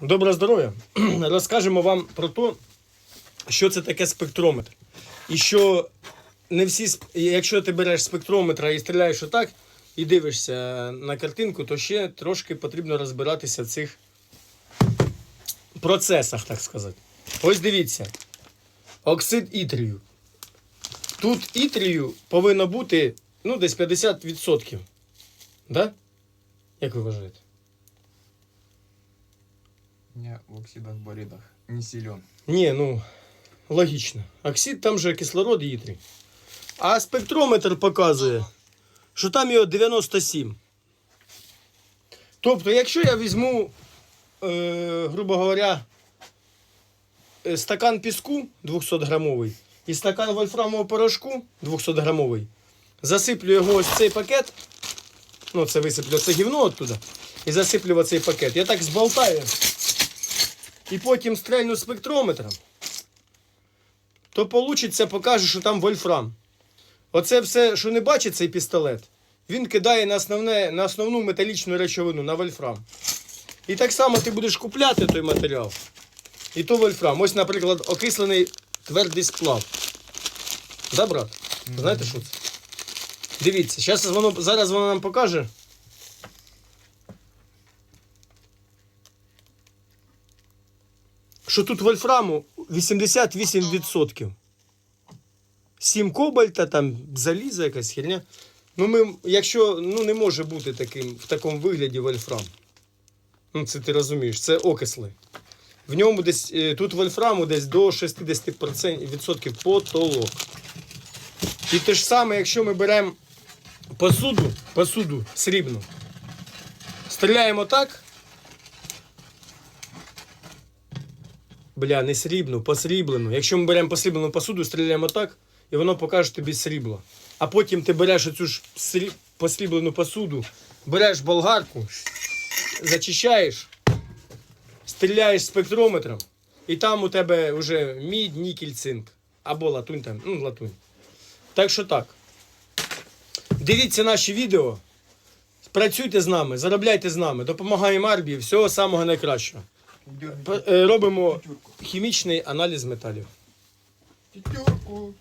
Доброго здоров'я! Розкажемо вам про те, що це таке спектрометр. І що не всі, якщо ти береш спектрометра і стріляєш отак, і дивишся на картинку, то ще трошки потрібно розбиратися в цих процесах, так сказати. Ось дивіться. Оксид ітрію. Тут ітрію повинно бути ну, десь 50%. Да? Як ви вважаєте? Не в оксидах, боридах. Не силен. Ні, ну логічно. Оксид там же кислород і. А спектрометр показує, що там його 97. Тобто, якщо я візьму, е, грубо говоря, е, стакан піску 200 грамовий і стакан вольфрамового порошку 200 грамовий, засиплю його ось цей пакет, ну це висиплю це гівно оттуда, і засиплю в цей пакет. Я так зболтаю і потім стрельну спектрометром, то получиться, покаже, що там вольфрам. Оце все, що не бачить цей пістолет, він кидає на, основне, на основну металічну речовину, на вольфрам. І так само ти будеш купляти той матеріал. І то вольфрам. Ось, наприклад, окислений твердий сплав. Да, брат? Знаєте, що це? Дивіться, зараз воно, зараз воно нам покаже. Що тут вольфраму 88%. 7 кобальта, там заліза якась херня. Ну, ми, якщо ну, не може бути таким, в такому вигляді вольфрам. Ну, це ти розумієш, це окисли. В ньому десь е, тут вольфраму десь до 60% потолок. І те ж саме, якщо ми беремо посуду, посуду срібну, стріляємо так. Бля, не срібну, посріблену. Якщо ми беремо посріблену посуду, стріляємо так, і воно покаже тобі срібло. А потім ти береш оцю ж срі- посріблену посуду, береш болгарку, зачищаєш, стріляєш спектрометром, і там у тебе вже мідь, нікель, цинк. Або латунь там, ну, латунь. Так що так. Дивіться наші відео. Працюйте з нами, заробляйте з нами, допомагаємо армії, всього самого найкращого. П- е, Робимо хімічний аналіз металів. Пятерку.